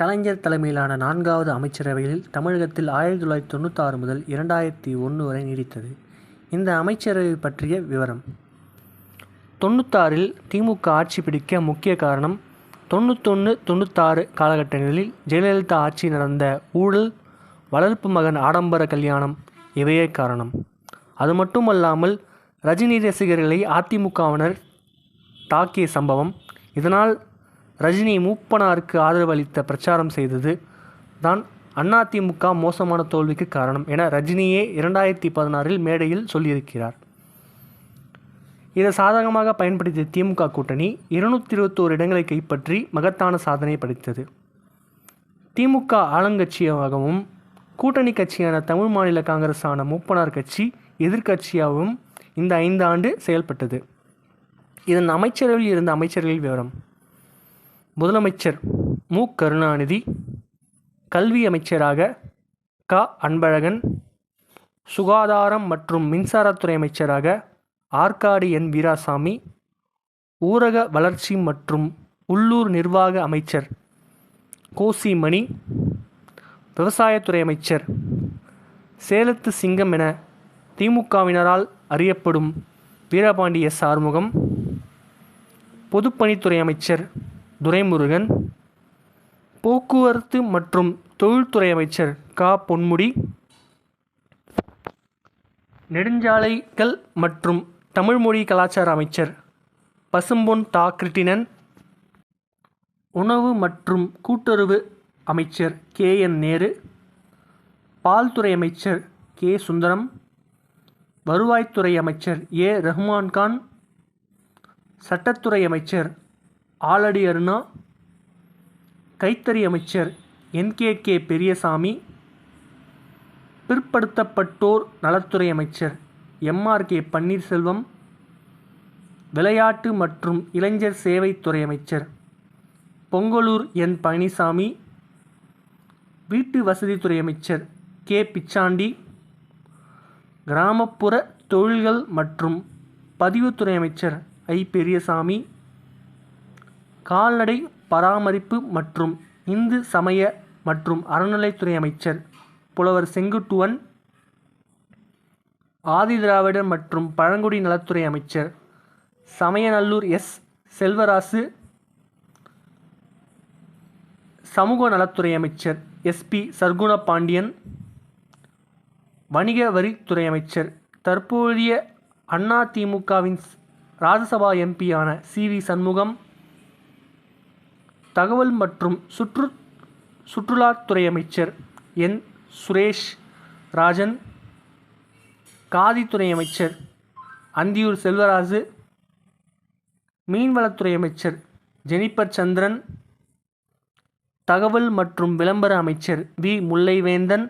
கலைஞர் தலைமையிலான நான்காவது அமைச்சரவையில் தமிழகத்தில் ஆயிரத்தி தொள்ளாயிரத்தி தொண்ணூத்தாறு முதல் இரண்டாயிரத்தி ஒன்று வரை நீடித்தது. இந்த அமைச்சரவை பற்றிய விவரம். தொண்ணூத்தாறில் திமுக ஆட்சி பிடிக்க முக்கிய காரணம் தொண்ணூத்தொன்று தொண்ணூத்தாறு காலகட்டங்களில் ஜெயலலிதா ஆட்சி நடந்த ஊழல் வளர்ப்பு மகன் ஆடம்பர கல்யாணம் இவையே காரணம். அது மட்டுமல்லாமல் ரஜினி ரசிகர்களை அதிமுகவினர் தாக்கிய சம்பவம் இதனால் ரஜினி மூப்பனாருக்கு ஆதரவு அளித்த பிரச்சாரம் செய்தது தான் அதிமுக மோசமான தோல்விக்கு காரணம் என ரஜினியே இரண்டாயிரத்தி பதினாறில் மேடையில் சொல்லியிருக்கிறார். இதை சாதகமாக பயன்படுத்திய திமுக கூட்டணி இருநூத்தி இருபத்தோரு இடங்களை கைப்பற்றி மகத்தான சாதனை படைத்தது. திமுக ஆளுங்கட்சியாகவும் கூட்டணி கட்சியான தமிழ் மாநில காங்கிரஸான மூப்பனார் கட்சி எதிர்க்கட்சியாகவும் இந்த ஐந்து ஆண்டு செயல்பட்டது. இதன் அமைச்சரவையில் இருந்த அமைச்சர்கள் விவரம். முதலமைச்சர் மு. கருணாநிதி கல்வி அமைச்சராக க. அன்பழகன் சுகாதாரம் மற்றும் மின்சாரத்துறை அமைச்சராக ஆற்காடு என். வீராசாமி ஊரக வளர்ச்சி மற்றும் உள்ளூர் நிர்வாக அமைச்சர் கோசி மணி விவசாயத்துறை அமைச்சர் சேலத்து சிங்கம் என திமுகவினரால் அறியப்படும் வீரபாண்டி எஸ் ஆறுமுகம் பொதுப்பணித்துறை அமைச்சர் துரைமுருகன் போக்குவரத்து மற்றும் தொழில்துறை அமைச்சர் கா. பொன்முடி நெடுஞ்சாலைகள் மற்றும் தமிழ்மொழி கலாச்சார அமைச்சர் பசும்பொன் தா கிருட்டிணன் உணவு மற்றும் கூட்டுறவு அமைச்சர் கே. என். நேரு பால்துறை அமைச்சர் கே. சுந்தரம் வருவாய்த்துறை அமைச்சர் ஏ. ரஹ்மான் கான் சட்டத்துறை அமைச்சர் ஆலடி அருணா கைத்தறி அமைச்சர் என்கே கே. பெரியசாமி பிற்படுத்தப்பட்டோர் நலத்துறை அமைச்சர் எம்ஆர் கே. பன்னீர்செல்வம் விளையாட்டு மற்றும் இளைஞர் சேவைத்துறை அமைச்சர் பொங்கலூர் என். பழனிசாமி வீட்டு வசதித்துறை அமைச்சர் கே. பிச்சாண்டி கிராமப்புற தொழில்கள் மற்றும் பதிவுத்துறை அமைச்சர் ஐ. பெரியசாமி கால்நடை பராமரிப்பு மற்றும் இந்து சமய மற்றும் அறநிலைத்துறை அமைச்சர் புலவர் செங்குட்டுவன் ஆதிதிராவிடர் மற்றும் பழங்குடி நலத்துறை அமைச்சர் சமயநல்லூர் எஸ். செல்வராசு சமூக நலத்துறை அமைச்சர் எஸ்பி சர்க்குண பாண்டியன் வணிக வரித்துறை அமைச்சர் தற்போதைய அதிமுகவின் ராஜ்யசபா எம்பியான சி. வி. சண்முகம் தகவல் மற்றும் சுற்று சுற்றுலாத்துறை அமைச்சர் என். சுரேஷ் ராஜன் காதித்துறை அமைச்சர் அந்தியூர் செல்வராஜு மீன்வளத்துறை அமைச்சர் ஜெனிபர் சந்திரன் தகவல் மற்றும் விளம்பர அமைச்சர் வி. முல்லைவேந்தன்